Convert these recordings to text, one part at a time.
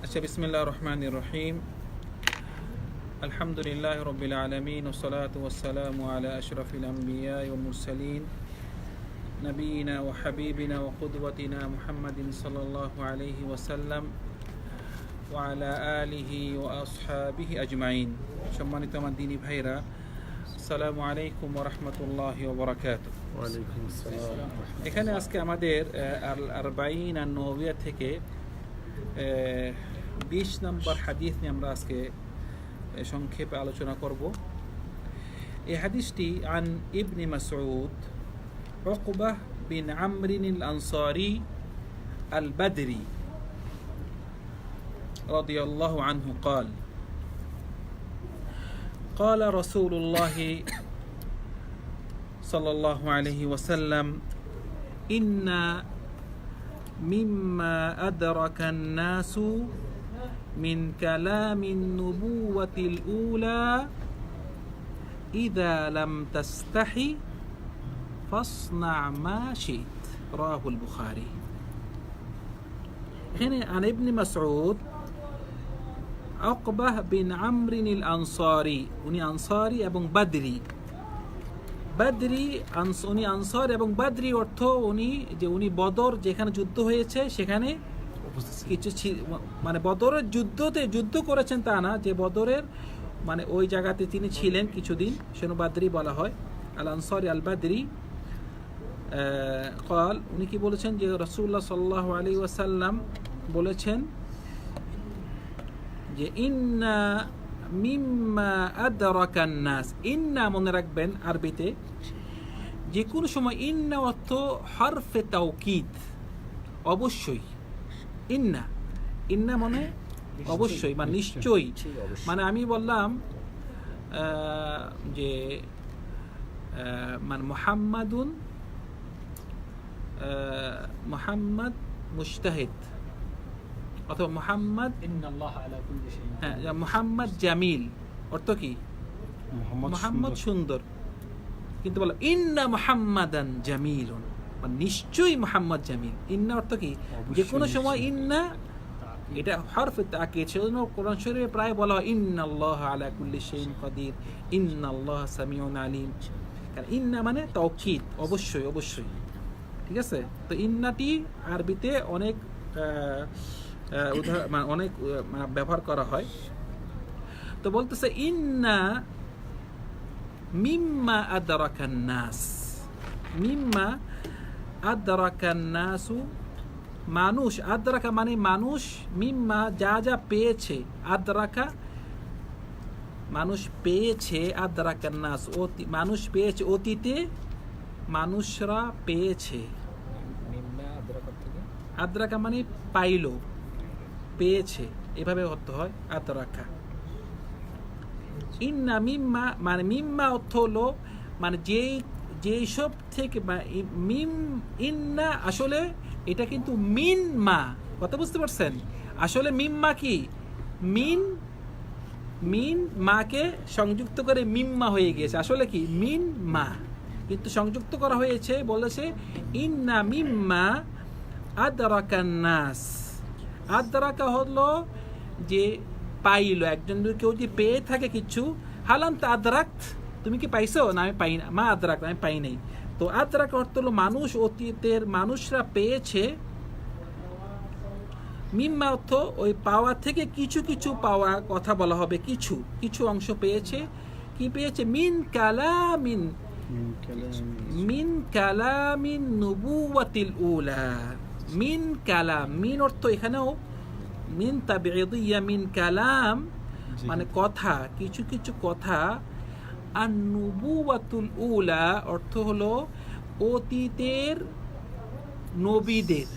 আচ্ছা বিসমিল্লাহ রহমান রহিম আলহামদুলিল্লাহ রবিল আলমিন ওসলাত ওসালাম আলা আশরফিল আম্বিয়া মুরসালিন নবীনা ও হাবিবিনা ও কুদবতিনা মুহাম্মদিন সাল্লাহ আলহি ওসাল্লাম ওয়ালা আলিহি ও আসহাবিহি আজমাইন সম্মানিত আমার দিনী ভাইরা আসসালামু আলাইকুম ওরহমতুল্লাহ ওবরাকাত ওয়ালাইকুম আসসালাম এখানে আজকে আমাদের আরবাইন আর নবিয়া থেকে বিশ নম্বর হাদিস নিয়ে আমরা আজকে আহ, সংক্ষেপে আলোচনা করব এই হাদিসটি আন ইবনি মাসউদ عقبة بن عمرو الأنصاري البدري رضي الله عنه قال قال رسول الله صلى الله عليه وسلم إن مما أدرك الناس من كلام النبوة الأولى إذا لم تستحي فاصنع ما شئت رواه البخاري هنا عن ابن مسعود عقبة بن عمرو الأنصاري উনি আনসারি এবং বাদরি বাদরি আনস- উনি আনসার এবং বাদরি অর্থ উনি যে উনি বদর যেখানে যুদ্ধ হয়েছে সেখানে কিছু মানে বদরের যুদ্ধতে যুদ্ধ করেছেন তা না, যে বদরের মানে ওই জায়গাতে তিনি ছিলেন কিছুদিন, সেনুবাদ্রি বলা হয় আল আনসারি আল বাদরি কল, উনি কি বলেছেন যে রসুল্লাহ সাল্লাহ আলী ওয়াসাল্লাম বলেছেন যে, ইন্না নাস ইন্না মনে রাখবেন আরবিতে, যে কোনো সময় ইন্না অর্থ হরফে তাওকিদ, অবশ্যই। ইন্না। ইন্না মানে অবশ্যই মানে নিশ্চয়ই। মানে আমি বললাম আহ, যে মানে মোহাম্মদুন মোহাম্মদ মুস্তাহিদ অথবা মোহাম্মদ হ্যাঁ মোহাম্মদ জামিল। অর্থ কি? মোহাম্মদ সুন্দর। কিন্তু বলো ইন্না মোহাম্মদান জামিলুন। নিশ্চয়ই মোহাম্মদ জামিল। ইন্না অর্থ কি? যে কোনো সময় ইন্না এটা হরফ তাকে সেজন্য কোরআন শরীফে প্রায় বলা হয় ইন্না আল্লাহ আলা কুল্লি শাইইন কাদির ইন্না আল্লাহ সামিউন আলিম কারণ ইন্না মানে তাওকিদ অবশ্যই অবশ্যই। ঠিক আছে? তো ইন্নাটি আরবিতে অনেক মানে অনেক মানে ব্যবহার করা হয়। তো বলতেছে ইন্না মিম্মা আদরাকান নাস মিম্মা আদরাকান নাসু মানুষ আদরাকা মানে মানুষ মিম্মা যা যা পেয়েছে আদরাকা মানুষ পেয়েছে আদরাকান নাস অতি মানুষ পেয়েছে অতীতে মানুষরা পেয়েছে আদ্রাকা মানে পাইল পেয়েছে এভাবে অর্থ হয় আদ্রাকা ইন্না মিম্মা মানে মিম্মা অর্থ হলো মানে যেই যেই সব থেকে মিম, ইন্না, আসলে এটা কিন্তু মিন মা। কথা বুঝতে পারছেন? আসলে মিম্মা কি? মিন মিন মাকে সংযুক্ত করে মিম্মা হয়ে গিয়েছে। আসলে কি? মিন মা। কিন্তু সংযুক্ত করা হয়েছে, বলেছে, ইন্না মিম্মা আদরাকান নাস। আদরাকা হলো যে পাইল। একজন কেউ যদি পেয়ে থাকে কিছু হালান তা আদরাক তুমি কি পাইছো? না আমি পাই না মা আদ্রাক আমি পাই নাই। তো আদ্রাক অর্থ হলো মানুষ অতীতের মানুষরা পেয়েছে মিম্মা অর্থ ওই পাওয়া থেকে কিছু কিছু পাওয়া কথা বলা হবে কিছু কিছু অংশ পেয়েছে। কি পেয়েছে? মিন কালামিন। মিন কালামি মিন কালামিন নবুয়াতিল উলা। মিন কালাম মিন অর্থ এখানেও মিন তাবিদিয়া মিন কালাম মানে কথা কিছু কিছু কথা আর নবুয়াতুল উলা অর্থ হলো অতীতের নবীদের।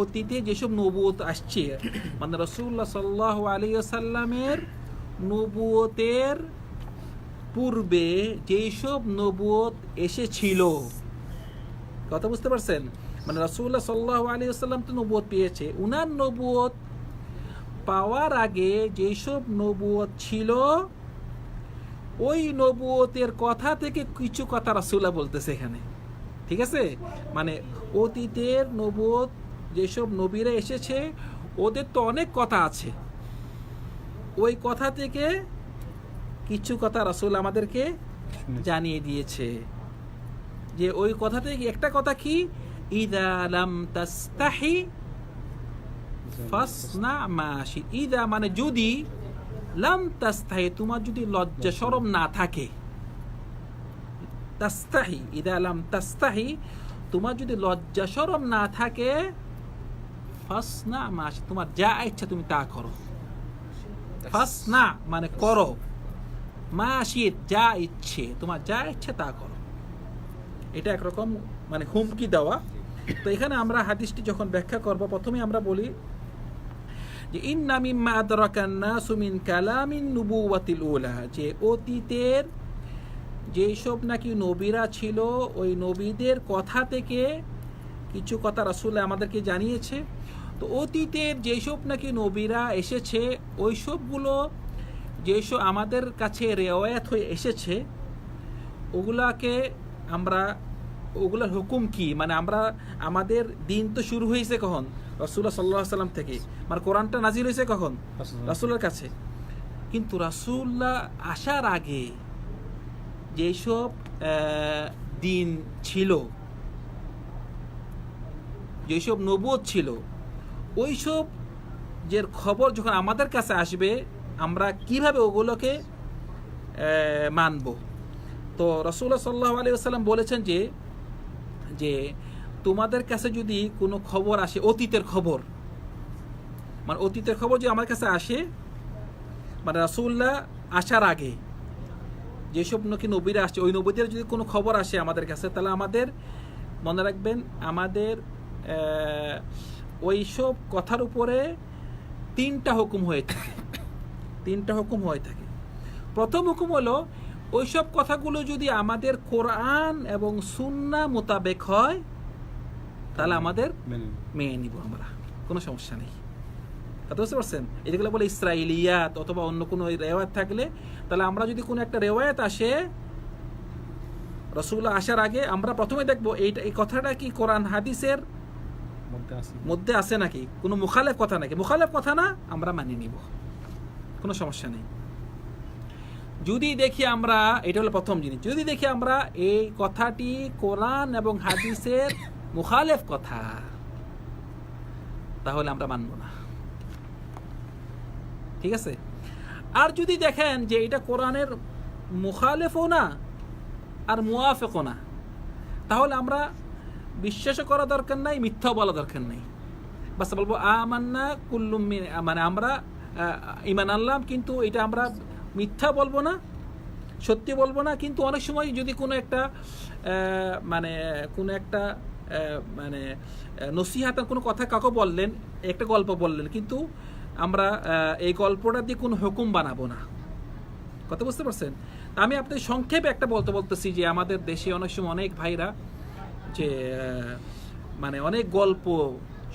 অতীতে যেসব নবুয়ত আসছে মানে রসুল্লাহ সাল্লাহ আলিয়াল্লামের নবুয়তের পূর্বে যেসব নবুয়ত এসেছিল, কথা বুঝতে পারছেন? মানে রসুল্লাহ সাল্লাহ আলী আসাল্লাম তো নবুয়ত পেয়েছে। উনার নবুয়ত পাওয়ার আগে যেসব নবুয়ত ছিল ওই নবুয়তের কথা থেকে কিছু কথা রাসুল্লাহ বলতেছে এখানে। ঠিক আছে? মানে অতীতের নবুয়ত যেসব নবীরা এসেছে ওদের তো অনেক কথা আছে। ওই কথা থেকে কিছু কথা রাসূল আমাদেরকে জানিয়ে দিয়েছে। যে ওই কথা থেকে একটা কথা কি? ইদা লাম তাস্তাহি ফাসনা মাশি ইদা মানে যদি লাম তাস্তাহি, তোমার যদি লজ্জা শরম না থাকে, তাস্তাহি, ইদা লাম তাস্তাহি, তোমার যদি লজ্জা শরম না থাকে, ফাসনা, মাশি, তোমার যা ইচ্ছা তুমি তা করো। ফাসনা মানে করো। মাশিদ যা ইচ্ছে, তোমার যা ইচ্ছে তা করো। এটা একরকম মানে হুমকি দেওয়া। তো এখানে আমরা হাদিসটি যখন ব্যাখ্যা করব, প্রথমে আমরা বলি যে ইন্না মিম্মা আদরাকান নাসু মিন কালামিন নুবুওয়াতিল উলা, যে অতীতের যেসব নাকি নবীরা ছিল, ওই নবীদের কথা থেকে কিছু কথা রাসূল আমাদেরকে জানিয়েছে। তো অতীতের যেসব নাকি নবীরা এসেছে, ওই সবগুলো যেসব আমাদের কাছে রেওয়ায়াত হয়ে এসেছে, ওগুলাকে আমরা, ওগুলোর হুকুম কি? মানে আমরা, আমাদের দিন তো শুরু হয়েছে কখন? রসুল্লাহ সাল্লাহ সাল্লাম থেকে। মানে কোরআনটা নাজির হয়েছে কখন? রাসুলের কাছে। কিন্তু রাসুল্লাহ আসার আগে যেসব দিন ছিল যেসব নবুয়ত ছিল ওইসব যে খবর যখন আমাদের কাছে আসবে আমরা কীভাবে ওগুলোকে মানব? তো রসুল্লাহ সাল্লাহ আলী সাল্লাম বলেছেন যে যে তোমাদের কাছে যদি কোনো খবর আসে অতীতের খবর মানে অতীতের খবর যদি আমার কাছে আসে মানে রাসুল্লাহ আসার আগে যেসব নাকি নবীরা আসছে ওই নবীদের যদি কোনো খবর আসে আমাদের কাছে তাহলে আমাদের মনে রাখবেন আমাদের আহ, ওইসব কথার উপরে তিনটা হুকুম হয়ে থাকে। তিনটা হুকুম হয়ে থাকে। প্রথম হুকুম হলো ওইসব কথাগুলো যদি আমাদের কোরআন এবং সুন্না মোতাবেক হয় তাহলে আমাদের মেনে নিব আমরা। কোনো সমস্যা নেই। কথা বুঝতে পারছেন? এগুলো বলে ইসরায়েলিয়াত অথবা অন্য কোনো রেওয়ায়ত থাকলে তাহলে আমরা যদি কোনো একটা রেওয়ায়ত আসে রসুল্লাহ আসার আগে আমরা প্রথমে দেখব এইটা এই কথাটা কি কোরআন হাদিসের মধ্যে আছে। নাকি? কোনো মুখালেফ কথা নাকি? মুখালেফ কথা না আমরা মানিয়ে নিব। কোনো সমস্যা নেই। যদি দেখি আমরা এটা হলো প্রথম জিনিস। যদি দেখি আমরা এই কথাটি কোরআন এবং হাদিসের মুখালেফ কথা। তাহলে আমরা মানব না। ঠিক আছে? আর যদি দেখেন যে এটা কোরআনের মুখালেফও না, আর মুয়াফেকও না, তাহলে আমরা বিশ্বাসও করা দরকার নাই মিথ্যাও বলা দরকার নাই। বাস বলব, আমান্না কুল্লুম মিন- আমরা ইমান আনলাম, কিন্তু এটা আমরা মিথ্যা বলব না, সত্যি বলব না, কিন্তু অনেক সময় যদি কোনো একটা মানে কোনো একটা মানে নসিহাতের কোনো কথা কাউকে বললেন, একটা গল্প বললেন, কিন্তু আমরা এই গল্পটা দিয়ে কোনো হুকুম বানাবো না। কথা বুঝতে পারছেন? আমি আপনাদের সংক্ষেপে একটা বলতে বলতেছি যে আমাদের দেশে অনেক সময় অনেক ভাইরা যে মানে অনেক গল্প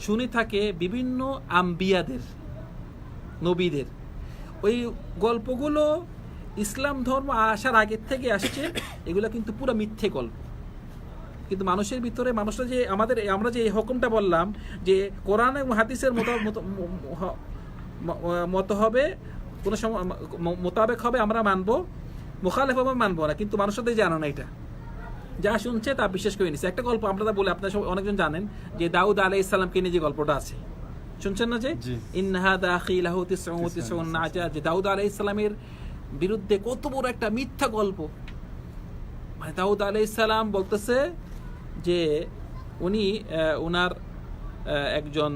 শুনে থাকে বিভিন্ন আম্বিয়াদের, নবীদের। ওই গল্পগুলো ইসলাম ধর্ম আসার আগের থেকে আসছে, এগুলো কিন্তু পুরো মিথ্যে গল্প। কিন্তু মানুষের ভিতরে মানুষরা যে আমাদের আমরা যে এই হুকুমটা বললাম যে কোরআন এবং হাদিসের মোতা- মতো- হবে কোনো সময় মোতাবেক হবে আমরা মানবো মোখালেফ হবে মানবো না। কিন্তু মানুষদের জানো না এটা। যা শুনছে তা বিশ্বাস করে নিচ্ছে একটা গল্প আমরা বলে আপনার সব অনেকজন জানেন যে দাউদ আলাই ইসলামকে নিয়ে যে গল্পটা আছে। শুনছেন না যে? নাজা। যে দাউদ আলাই ইসলামের বিরুদ্ধে কত বড় একটা মিথ্যা গল্প। মানে দাউদ আলাই ইসলাম বলতেছে যে উনি ওনার একজন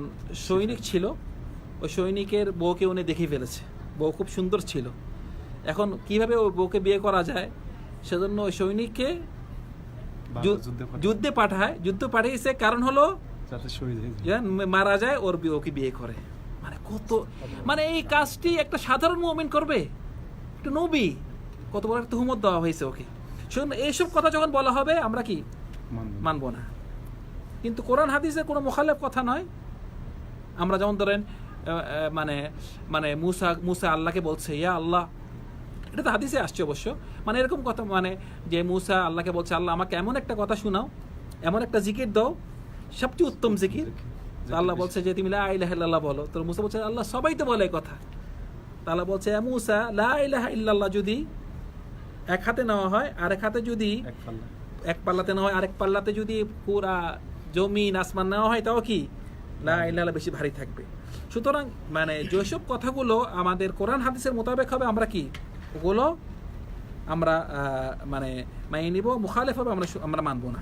সৈনিক ছিল। ওই সৈনিকের বউকে উনি দেখে ফেলেছে। বউ খুব সুন্দর ছিল। এখন কীভাবে ওই বউকে বিয়ে করা যায়? সেজন্য ওই সৈনিককে যুদ্ধে পাঠায়। যুদ্ধে পাঠিয়েছে কারণ হলো মারা যায় ওর ওকে বিয়ে করে। মানে কত মানে এই কাজটি একটা সাধারণ মুভমেন্ট করবে? একটা নবী কত বড় একটা হুমত দেওয়া হয়েছে ওকে। শুনুন এইসব কথা যখন বলা হবে আমরা কি মানব না। কিন্তু কোরআন হাদিসের কোনো মোখালেফ কথা নয়। আমরা যেমন ধরেন মানে মানে মুসা মুসা আল্লাহকে বলছে ইয়া আল্লাহ। এটা তো হাদিসে আসছে অবশ্য। মানে এরকম কথা মানে যে মুসা আল্লাহকে বলছে আল্লাহ আমাকে এমন একটা কথা শোনাও এমন একটা জিকির দাও সবচেয়ে উত্তম জিকির। আল্লাহ বলছে যে তুমি লা ইলাহা ইল্লাল্লাহ বলো। তো মুসা বলছে আল্লাহ সবাই তো বলে কথা। তা আল্লাহ বলছে "এ মুসা লা ইলাহা ইল্লাল্লাহ যদি এক হাতে নেওয়া হয় আর এক হাতে। যদি এক পাল্লাতে নেওয়া হয়, আরেক পাল্লাতে যদি পুরা জমিন আসমান নেওয়া হয়, তাও কি? লা ইলাহা বেশি ভারী থাকবে। সুতরাং মানে যেসব কথাগুলো আমাদের কোরআন হাদিসের মোতাবেক হবে, আমরা কি? ওগুলো আমরা মানে মানিয়ে নিব, মুখালেফ হবে, আমরা আমরা মানবো না।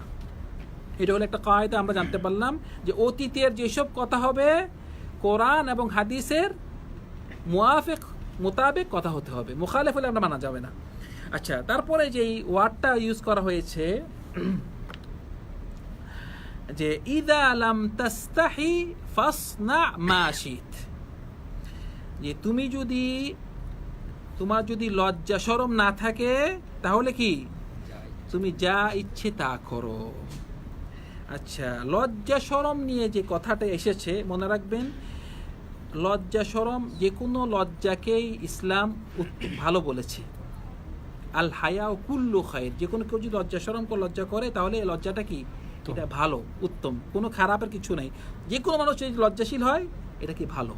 এটা হলো একটা কায়দা, আমরা জানতে পারলাম যে অতীতের যেসব কথা হবে, কোরআন এবং হাদিসের মুআফিক মোতাবেক কথা হতে হবে। মুখালেফ হলে আমরা মানা যাবে না। আচ্ছা তারপরে যেই ওয়ার্ডটা ইউজ করা হয়েছে, যে ইদা আলাম তাস্তাহি ফাসনা মাশিত যে তুমি যদি, তোমার যদি লজ্জা শরম না থাকে, তাহলে কি? তুমি যা ইচ্ছে তা করো। আচ্ছা লজ্জা শরম নিয়ে যে কথাটা এসেছে, মনে রাখবেন, লজ্জা শরম যে কোনো লজ্জাকেই ইসলাম ভালো বলেছে। আল হায়া ও কুল্লু খায়ের যে কোনো কেউ যদি লজ্জা শরম করে লজ্জা করে তাহলে এই লজ্জাটা কি? এটা ভালো উত্তম। কোনো খারাপের কিছু নেই। যে কোনো মানুষ যদি লজ্জাশীল হয় এটা কি ভালো?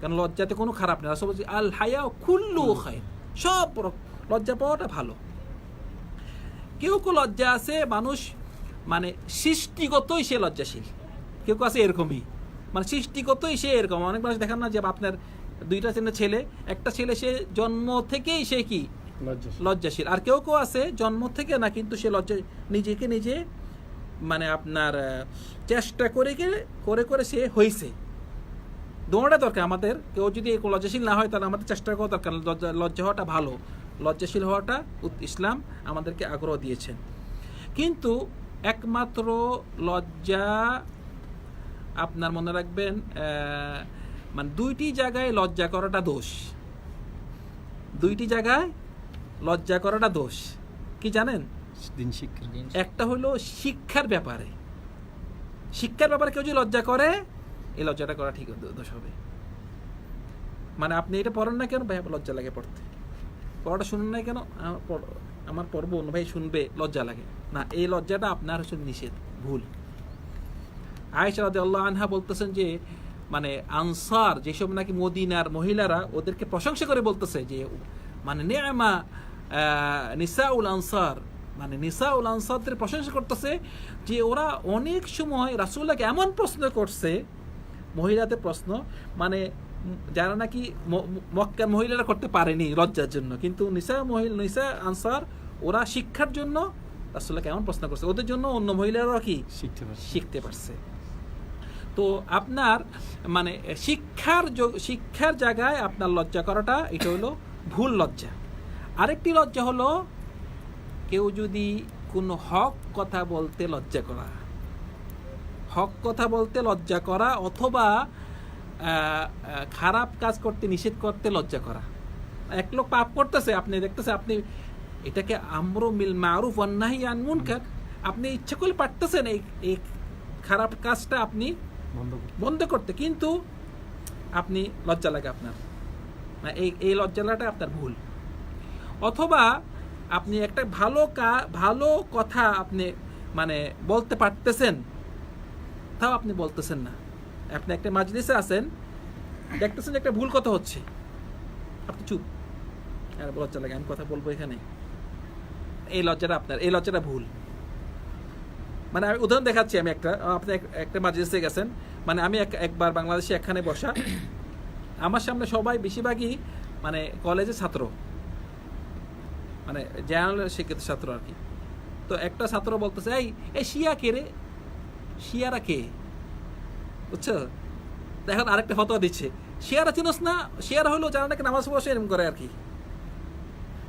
কারণ লজ্জাতে কোনো খারাপ নেই। রাসূল বলছে আল হায়া ও কুল্লু খায়ের সব লজ্জা পাওয়াটা ভালো। কেউ কেউ লজ্জা আছে মানুষ মানে সৃষ্টিগতই সে লজ্জাশীল। কেউ কেউ আছে এরকমই। মানে সৃষ্টিগতই সে এরকম। অনেক মানুষ দেখেন না যে আপনার দুইটা ছেলে ছেলে একটা ছেলে সে জন্ম থেকেই সে কি? লজ্জা লজ্জাশীল। আর কেউ কেউ আছে জন্ম থেকে না কিন্তু সে লজ্জা নিজেকে নিজে মানে আপনার চেষ্টা করে করে করে সে হয়েছে। দৌড়া দরকার আমাদের। কেউ যদি লজ্জাশীল না হয় তাহলে আমাদের চেষ্টা করা দরকার। লজ্জা লজ্জা হওয়াটা ভালো। লজ্জাশীল হওয়াটা ইসলাম আমাদেরকে আগ্রহ দিয়েছেন। কিন্তু একমাত্র লজ্জা আপনার মনে রাখবেন আহ, মানে দুইটি জায়গায় লজ্জা করাটা দোষ। দুইটি জায়গায় লজ্জা করাটা দোষ। কি জানেন? দিন শিক্ষা। একটা হলো শিক্ষার ব্যাপারে। শিক্ষার ব্যাপারে কেউ যদি লজ্জা করে এই লজ্জাটা করা ঠিক দোষ হবে। মানে আপনি এটা পড়েন না কেন? ভাই লজ্জা লাগে পড়তে। পড়াটা শুনুন না কেন? আমার পড়- আমার পড়ব অন্য ভাই শুনবে লজ্জা লাগে। না এই লজ্জাটা আপনার হচ্ছে নিষেধ ভুল। আয়েশা রাদিয়াল্লাহু আনহা বলতেছেন যে মানে আনসার যেসব নাকি মদিনার মহিলারা ওদেরকে প্রশংসা করে বলতেছে যে মানে নেমা নিসাউল আনসার মানে নিসাউল আনসারদের প্রশংসা করতেছে যে ওরা অনেক সময় রাসূলুল্লাহকে এমন প্রশ্ন করছে মহিলাদের প্রশ্ন মানে যারা নাকি ম- ম- মক্কার মহিলারা করতে পারেনি লজ্জার জন্য। কিন্তু নিসা মহিলা নিসা আনসার ওরা শিক্ষার জন্য রাসূলুল্লাহকে এমন প্রশ্ন করছে। ওদের জন্য অন্য মহিলারা কি শিখতে পারছি। শিখতে পারছে। তো আপনার মানে শিক্ষার শিক্ষার জায়গায় আপনার লজ্জা করাটা, এটা হলো ভুল লজ্জা। আরেকটি লজ্জা হলো, কেউ যদি কোনো হক কথা বলতে লজ্জা করা। হক কথা বলতে লজ্জা করা অথবা খারাপ কাজ করতে নিষেধ করতে লজ্জা করা। এক লোক পাপ করতেছে, আপনি দেখতেছে, আপনি এটাকে আমরো মিল মারুফ, অন্যাহি আনমুন আপনি ইচ্ছা করলে পারতেছেন এই খারাপ কাজটা আপনি বন্ধ করতে। কিন্তু আপনি লজ্জা লাগে আপনার। না এই এই লজ্জালাটা আপনার ভুল। অথবা আপনি একটা ভালো কা, ভালো কথা আপনি মানে বলতে পারতেছেন, তাও আপনি বলতেছেন না। আপনি একটা মাজলিসে আছেন, দেখতেছেন যে একটা ভুল কথা হচ্ছে। আপনি চুপ। আর লজ্জা লাগে, আমি কথা বলব এখানে এই লজ্জাটা আপনার, এই লজ্জাটা ভুল। মানে আমি উদাহরণ দেখাচ্ছি আমি একটা আপনি একটা মাজলিসে গেছেন মানে আমি এক- একবার বাংলাদেশে একখানে বসা। আমার সামনে সবাই বেশিরভাগই মানে কলেজের ছাত্র। মানে জেনারেল শিক্ষিত ছাত্র আর কি। তো একটা ছাত্র বলতেছে, এই এই শিয়া কে রে? শিয়ারা কে? বুঝছ? দেখো আরেকটা ফতোয়া দিচ্ছে। শিয়ারা চিনোস না, শিয়ারা হইল যারা নাকি নামাজ পড়া এরকম করে আর কি।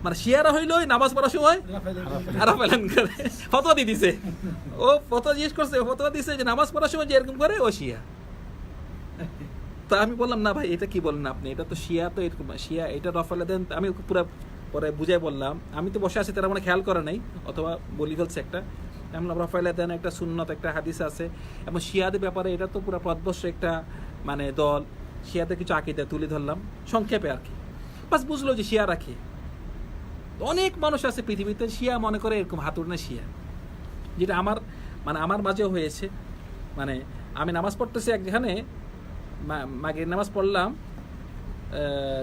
মানে শিয়ারা হইল নামাজ পড়ার সময় আরাফ এলান করে। ফতোয়া দিয়ে দিছে। ও ফতোয়া জিজ্ঞেস করছে ফতোয়া দিছে যে নামাজ পড়ার সময় যে এরকম করে, ও শিয়া। তা আমি বললাম, না ভাই, এটা কি বলেন আপনি? এটা তো শিয়া, তো এরকম শিয়া, এটা রফালে দেন আমি পুরো পরে বুঝাই বললাম, আমি তো বসে আছি, তারা মানে খেয়াল করে নাই, অথবা বলি ফেলছে একটা। এমন রফাইলে দেন একটা সুন্নত, একটা হাদিস আছে। এবং শিয়াদের ব্যাপারে এটা তো পুরো পদবর্ষ একটা মানে দল। শিয়াদের কিছু আঁকিতে তুলে ধরলাম, সংক্ষেপে আর কি। বাস বুঝলো যে শিয়া রাখি অনেক মানুষ আছে পৃথিবীতে শিয়া মনে করে এরকম হাতুড় না শিয়া। যেটা আমার মানে আমার মাঝেও হয়েছে। মানে আমি নামাজ পড়তেছি এক যেখানে মা- মাগের নামাজ পড়লাম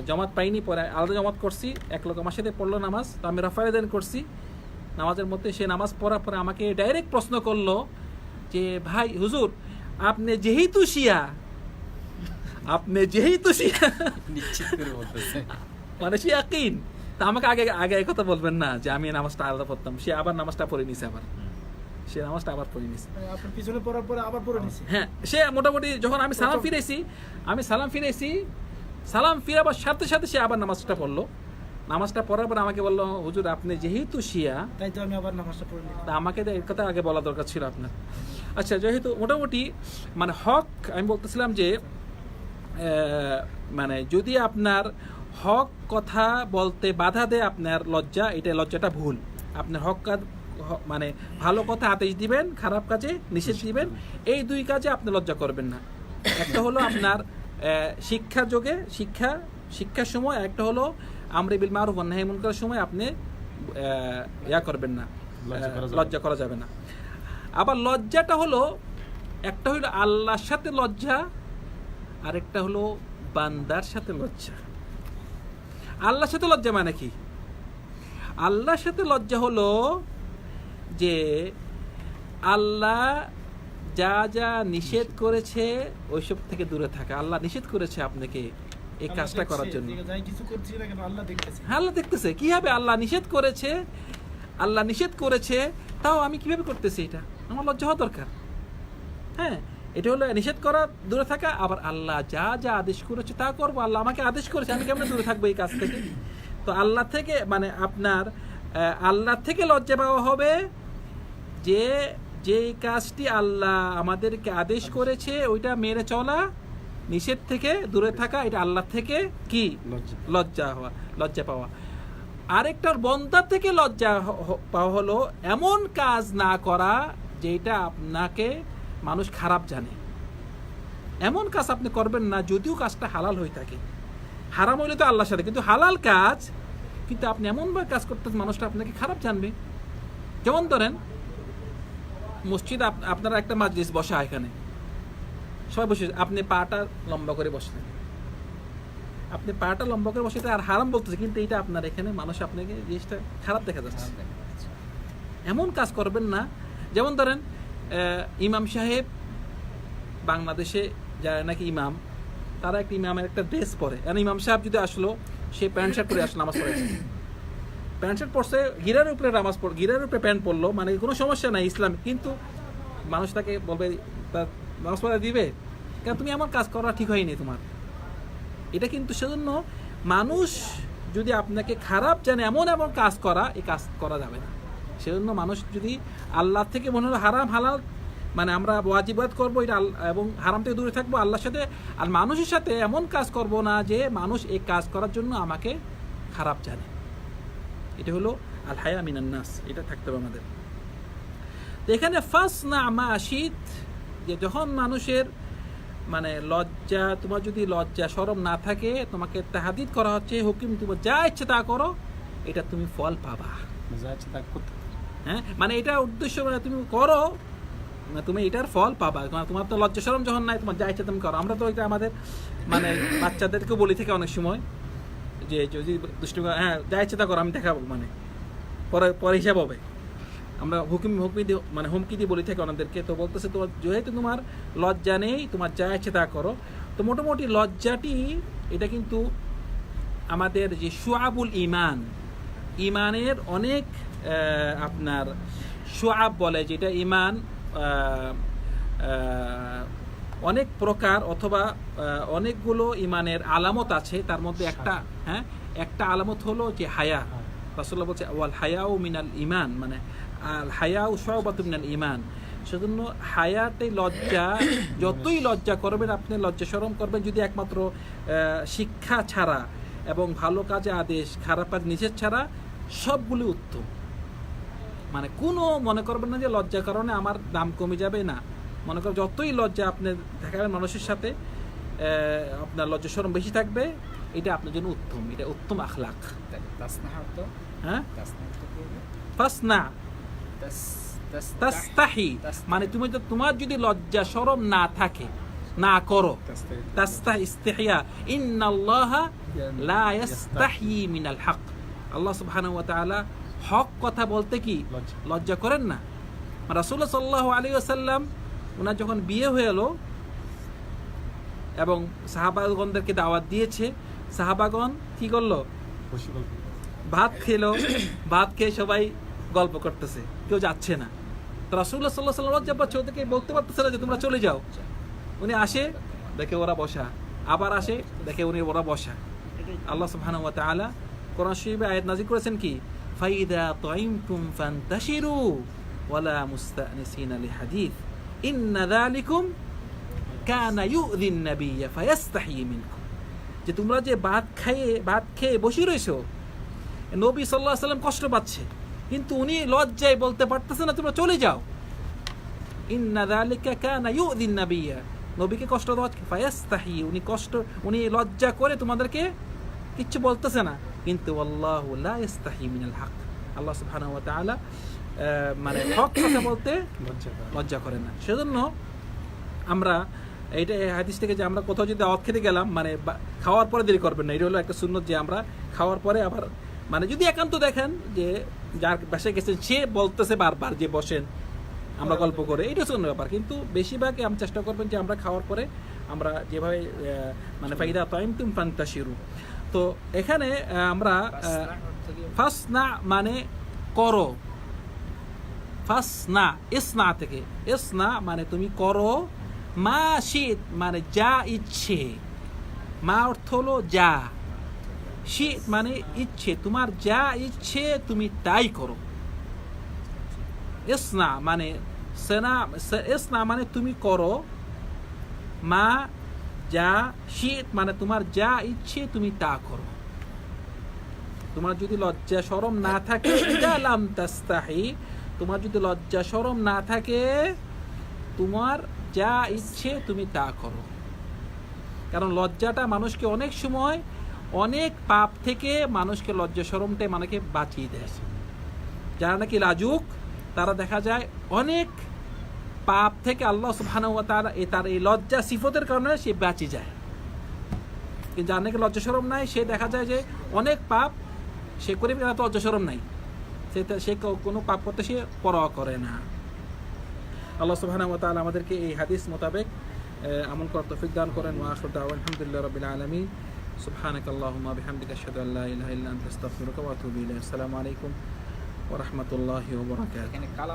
জমাত পাইনি পরে আলাদা জমাত করছি এক লোক আমার সাথে পড়ল নামাজ তো আমি রাফায়দান করছি। নামাজের মধ্যে সে নামাজ পড়ার পরে আমাকে ডাইরেক্ট প্রশ্ন করল যে ভাই হুজুর আপনি যেহেতু শিয়া আপনি যেহেতু শিয়া নিশ্চিত করে বলতেছে। মানে সে ইয়াকিন তা আমাকে আগে আগে এই কথা বলবেন না যে আমি নামাজটা আলাদা পড়তাম। সে আবার নামাজটা পড়ে নিছে আবার। সে নামাজটা আবার পড়ে নিছে। মানে আপনার পিছনে পড়ার পরে আবার পড়ে নিছে? হ্যাঁ সে মোটামুটি যখন আমি সালাম ফিরেছি আমি সালাম ফিরেছি সালাম ফিরাবার সাথে সাথে সে আবার নামাজটা পড়ল। নামাজটা পড়ার পর আমাকে বলল হুজুর আপনি যেহেতু শিয়া তাই তো আমি আবার নামাজটা পড়ে তা আমাকে তো এর কথা আগে বলা দরকার ছিল আপনার। আচ্ছা যেহেতু মোটামুটি মানে হক আমি বলতেছিলাম যে মানে যদি আপনার হক কথা বলতে বাধা দেয় আপনার লজ্জা এটা লজ্জাটা ভুল। আপনার হক কাজ মানে ভালো কথা আদেশ দিবেন খারাপ কাজে নিষেধ দিবেন এই দুই কাজে আপনি লজ্জা করবেন না। একটা হলো আপনার শিক্ষা যোগে শিক্ষা শিক্ষার সময় একটা হলো আমরে বিল মারুফ অন্যায় মুনকারের সময় আপনি ইয়া করবেন না লজ্জা করা যাবে লজ্জা করা যাবে না। আবার লজ্জাটা হলো একটা হলো আল্লাহর সাথে লজ্জা আরেকটা হলো বান্দার সাথে লজ্জা। আল্লাহর সাথে লজ্জা মানে কি? আল্লাহর সাথে লজ্জা হলো যে আল্লাহ যা যা নিষেধ করেছে ওইসব থেকে দূরে থাকা। আল্লাহ নিষেধ করেছে আপনাকে এই কাজটা করার জন্য। আল্লাহ দেখতেছে। হ্যাঁ আল্লাহ দেখতেছে। কীভাবে আল্লাহ নিষেধ করেছে আল্লাহ নিষেধ করেছে তাও আমি কীভাবে করতেছি এটা? আমার লজ্জা হওয়া দরকার। হ্যাঁ এটা হলো নিষেধ করা দূরে থাকা আবার আল্লাহ যা যা আদেশ করেছে তা করব। আল্লাহ আমাকে আদেশ করেছে আমি কেমন দূরে থাকব এই কাজ থেকে? তো আল্লাহ থেকে মানে আপনার আল্লাহ থেকে লজ্জা পাওয়া হবে যে যে কাজটি আল্লাহ আমাদেরকে আদেশ করেছে ওইটা মেনে চলা নিষেধ থেকে দূরে থাকা এটা আল্লাহ থেকে কি? লজ্জা। লজ্জা হওয়া লজ্জা পাওয়া। আরেকটার বন্দার থেকে লজ্জা পাওয়া হলো এমন কাজ না করা যেটা আপনাকে মানুষ খারাপ জানে। এমন কাজ আপনি করবেন না যদিও কাজটা হালাল হয়ে থাকে। হারাম হইলে তো আল্লাহর সাথে কিন্তু হালাল কাজ কিন্তু আপনি এমনভাবে কাজ করতে মানুষটা আপনাকে খারাপ জানবে। যেমন ধরেন মসজিদ আপ- আপনারা একটা মাজলিস বসা এখানে। সবাই বসে আপনি পাটা লম্বা করে বসলেন। আপনি পাটা লম্বা করে বসে আর হারাম বলতেছে কিন্তু এটা আপনার এখানে মানুষ আপনাকে জিনিসটা খারাপ দেখা যাচ্ছে। এমন কাজ করবেন না। যেমন ধরেন ইমাম সাহেব, বাংলাদেশে যারা নাকি ইমাম, তারা একটা ইমামের একটা ড্রেস পরে। আর ইমাম সাহেব যদি আসলো, সে প্যান্ট শার্ট পরে আসলো নামাজ পড়েছে প্যান্ট শার্ট পরছে গিরার উপরে নামাজ পড় গিরার উপরে প্যান্ট পরলো মানে কোনো সমস্যা নাই ইসলাম, কিন্তু মানুষ তাকে বলবে তার নামাজ পড়া দিবে? কারণ তুমি এমন কাজ করা ঠিক হয়নি তোমার। এটা কিন্তু সেজন্য মানুষ যদি আপনাকে খারাপ জানে, এমন এমন কাজ করা, এই কাজ করা যাবে না। সেজন্য মানুষ যদি আল্লাহ থেকে মনে হলো হারাম, হালাল মানে আমরা ওয়াজিবাদ করব, এটা এবং হারাম থেকে দূরে থাকব, আল্লাহর সাথে, আর মানুষের সাথে এমন কাজ করব না যে মানুষ এই কাজ করার জন্য আমাকে খারাপ জানে। এটা হলো আল হায়া মিনান্নাস এটা থাকতে হবে আমাদের। তো এখানে ফার্স্ট না আমা আশিত, যে যখন মানুষের মানে লজ্জা, তোমার যদি লজ্জা সরম না থাকে, তোমাকে তাহাদিদ করা হচ্ছে, হুকুম তোমার যা ইচ্ছে তা করো, এটা তুমি ফল পাবা। যা আছে তা করতে হ্যাঁ? মানে এটা উদ্দেশ্য মানে তুমি করো মানে তুমি এটার ফল পাবা। তোমার তো লজ্জা সরম যখন নাই, তোমার যা ইচ্ছা তুমি করো। আমরা তো এটা আমাদের মানে বাচ্চাদেরকে বলি থেকে অনেক সময় যে যদি দুষ্টি হ্যাঁ যা ইচ্ছা তা করো, আমি দেখাবো মানে পরে পরে হিসাব হবে। আমরা হুকুম, হুকুমি দিয়ে মানে হুমকি দিয়ে বলি থেকে ওনাদেরকে তো বলতেছে, তোমার যেহেতু তোমার লজ্জা নেই, তোমার যা ইচ্ছে তা করো। তো মোটামুটি লজ্জাটি, এটা কিন্তু আমাদের যে সুয়াবুল ইমান ইমানের অনেক আপনার সোয়াব বলে যেটা ইমান অনেক প্রকার অথবা অনেকগুলো ইমানের আলামত আছে। তার মধ্যে একটা হ্যাঁ একটা আলামত হলো যে হায়া। রাসুল্লাহ বলছে ওয়াল হায়াও মিনাল ইমান মানে আল হায়াও সবাত মিনাল ইমান সেজন্য হায়াতে লজ্জা যতই লজ্জা করবেন আপনি লজ্জা সরম করবেন যদি একমাত্র শিক্ষা ছাড়া এবং ভালো কাজে আদেশ খারাপ কাজ নিজের ছাড়া সবগুলি উত্তম। মানে কোনো মনে করবেন না যে লজ্জার কারণে আমার দাম কমে যাবে না। মনে করেন যতই লজ্জা আপনি দেখাবেন মানুষের সাথে আপনার লজ্জা সরম বেশি থাকবে এটা আপনার জন্য উত্তম এটা উত্তম আখলাখ। হ্যাঁ? তাস্তাহি। মানে তুমি তো তোমার যদি লজ্জা শরম না থাকে না করো তাস্তা ইস্তিহিয়া। ইন্নাল্লাহা লা ইয়াস্তাহি মিনাল হক। আল্লাহ সুবহানাহু ওয়া তাআলা হক কথা বলতে কি লজ্জা। করেন না। রাসূলুল্লাহ সাল্লাহ আলাইহি ওয়াসাল্লাম ওনার যখন বিয়ে হয়ে এলো এবং সাহাবাগণদেরকে দাওয়াত দিয়েছে সাহাবাগণ কি করল? ভাত খেলো ভাত খেয়ে সবাই গল্প করতেছে কেউ যাচ্ছে না। তো রাসুল্লাহ সাল্লাহ সাল্লাম লজ্জা পাচ্ছে ওদেরকে বলতে পারতেছে না যে তোমরা চলে যাও। উনি আসে দেখে ওরা বসা। আবার আসে দেখে উনি ওরা বসা। আল্লাহ সুবহানাহু ওয়া তাআলা কোরআন শরীফে আয়াত করেছেন কি? ফাইদা ফান্তাশিরু ওয়ালা ইন্না কানা ফায়াস্তাহি মিনকুম। যে তোমরা যে ভাত খাইয়ে, ভাত খেয়ে বসে রইছো নবী সাল্লাহ সাল্লাম কষ্ট পাচ্ছে, কিন্তু উনি লজ্জায় বলতে পারতেছে না, তোমরা চলে যাও। ইন্না যালিকা কানা ইউযিন নাবিয়্যা নবীকে কষ্ট দেওয়া ফায়াস্তাহি, উনি কষ্ট, উনি লজ্জা করে তোমাদেরকে কিচ্ছু বলতেছে না। কিন্তু আল্লাহু লা ইয়াস্তাহি মিনাল হক। আল্লাহ সুবহানাহু ওয়া তাআলা মানে হক কথা বলতে লজ্জা করে। না। সেজন্য আমরা এইটা এই হাদিস থেকে যে আমরা কোথাও যদি দাওয়াত খেতে গেলাম মানে খাওয়ার পরে দেরি করবেন না। এটা হলো একটা সুন্নত যে আমরা খাওয়ার পরে আবার মানে যদি একান্ত দেখেন যে যার বাসায় গেছেন সে বলতেছে বারবার যে বসেন আমরা গল্প করে এটা হচ্ছে ব্যাপার। কিন্তু বেশিরভাগই আমি চেষ্টা করবেন যে আমরা খাওয়ার পরে আমরা যেভাবে মানে ফাইদা তাইম তুম পান্তা শিরু তো এখানে আমরা ফার্স্ট না মানে করো। ফাসনা, ইসনা থেকে। ইসনা মানে তুমি করো। মা শীত মানে যা ইচ্ছে। মা অর্থ হলো যা। শীত মানে ইচ্ছে। তোমার যা ইচ্ছে তুমি তাই করো। ইসনা মানে সেনা ইসনা মানে তুমি করো। মা যা শীত মানে তোমার যা ইচ্ছে তুমি তা করো। তোমার যদি লজ্জা শরম না থাকে তোমার যদি লজ্জা শরম না থাকে, তোমার যা ইচ্ছে তুমি তা করো। কারণ লজ্জাটা মানুষকে অনেক সময় অনেক পাপ থেকে মানুষকে লজ্জা শরমটাই মানুষকে বাঁচিয়ে দেয়। যারা নাকি লাজুক, তারা দেখা যায় অনেক পাপ থেকে আল্লাহ তাআলা এই তার এই লজ্জা সিফতের কারণে সে বাঁচি যায়। কিন্তু যার নাকি লজ্জা শরম নাই, সে দেখা যায় যে অনেক পাপ সে করে তো লজ্জা শরম নাই। সে সে কোনো পাপ করতে সে পরোয়া করে না। আল্লাহ সুবহানাহু ওয়া তাআলা আমাদেরকে এই হাদিস মোতাবেক আমল করার তৌফিক দান করেন আলহামদুলিল্লাহি আল্লাহুম্মা বিহামদিকা আশহাদু আল্লা ইলাহা ইল্লা আনতা আস্তাগফিরুকা ওয়া আতুবু ইলাইক। আসসালামু আলাইকুম ওয়া রাহমাতুল্লাহি ওয়া বারাকাতুহু। এখানে কালা